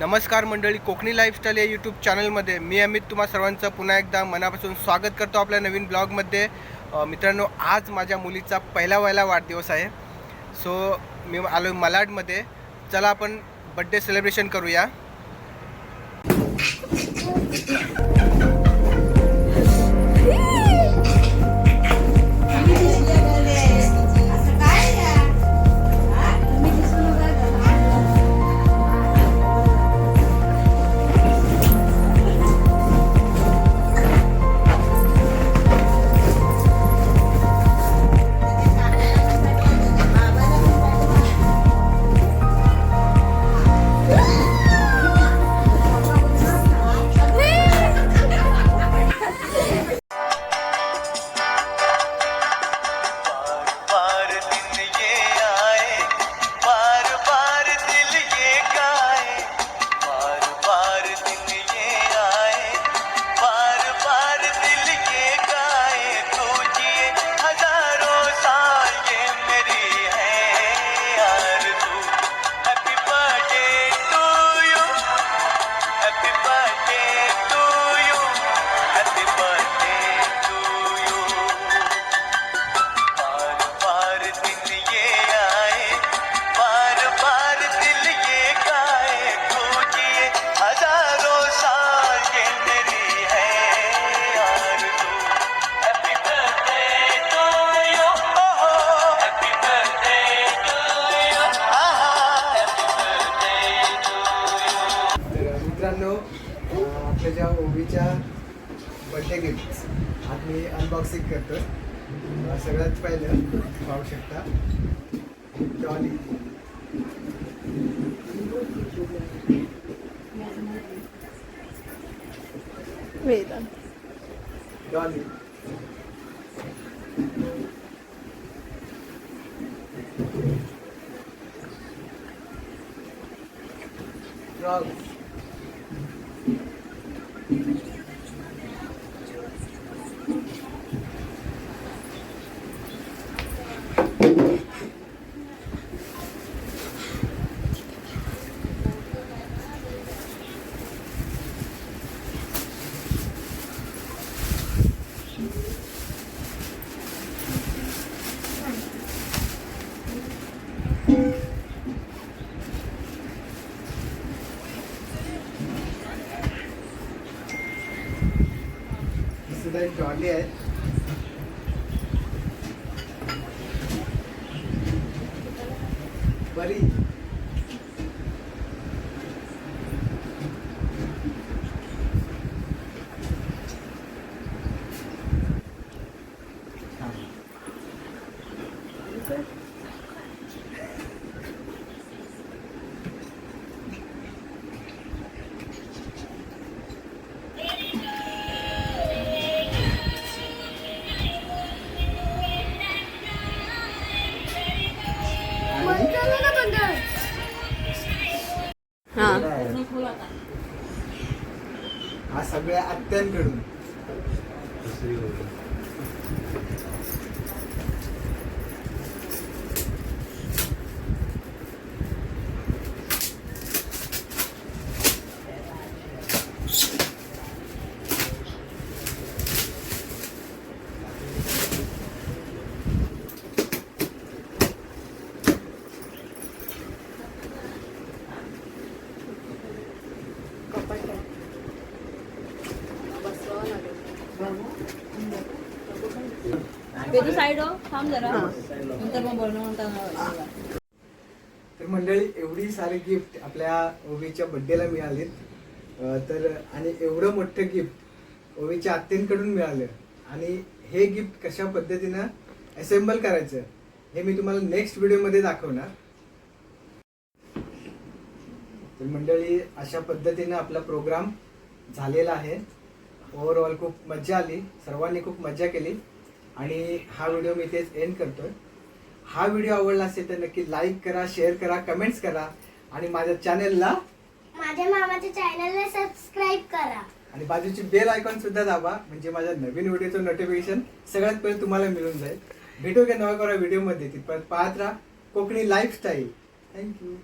नमस्कार मंडळी कोकणी लाईफस्टाईल या यूट्यूब चॅनलमध्ये मी अमित तुम्हा सर्वांचं पुन्हा एकदा मनापासून स्वागत करतो आपल्या नवीन ब्लॉगमध्ये मित्रांनो आज माझ्या मुलीचा पहिला वयला वाढदिवस आहे. सो मी आलो मलाडमध्ये. चला आपण बड्डे सेलिब्रेशन करूया. ज्या ओवीच्या बड्डे गिफ्ट आज मी अनबॉक्सिंग करतो सगळ्यात पहिलं पाहू शकता. वेदन डॉली फ्रॉग सुद्धा एक डॉली आहे बरी सगळ्या आत्यांकडून. साईड हो थांब जरा. नंतर मग बोलणं म्हणता तर मंडळी एवढी सारी गिफ्ट आपल्या ओवीच्या बड्डेला मिळालीत. तर आणि एवढं मोठं गिफ्ट ओवीच्या आत्यांकडून मिळालं. आणि हे गिफ्ट कशा पद्धतीनं असेंबल करायचं हे मी तुम्हाला नेक्स्ट व्हिडिओमध्ये दाखवणार. तर मंडळी अशा पद्धतीनं आपला प्रोग्राम झालेला आहे. ओव्हरऑल खूप मजा आली. सर्वांनी खूप मजा केली. आणि हा व्हिडिओ मी इथेच एंड करतोय. हा व्हिडिओ आवडला असेल तर नक्की लाईक करा शेअर करा कमेंट्स करा. आणि माझ्या चॅनेलला माझ्या मामाच्या चॅनलला सबस्क्राईब करा. आणि बाजूची बेल आयकॉन सुद्धा दाबा. म्हणजे माझ्या नवीन व्हिडिओचं नोटिफिकेशन सगळ्यात पहिले तुम्हाला मिळून जाईल. भेटू का नवा करा व्हिडिओमध्ये तिथपर्यंत पाहत राहा. Konkani lifestyle thank you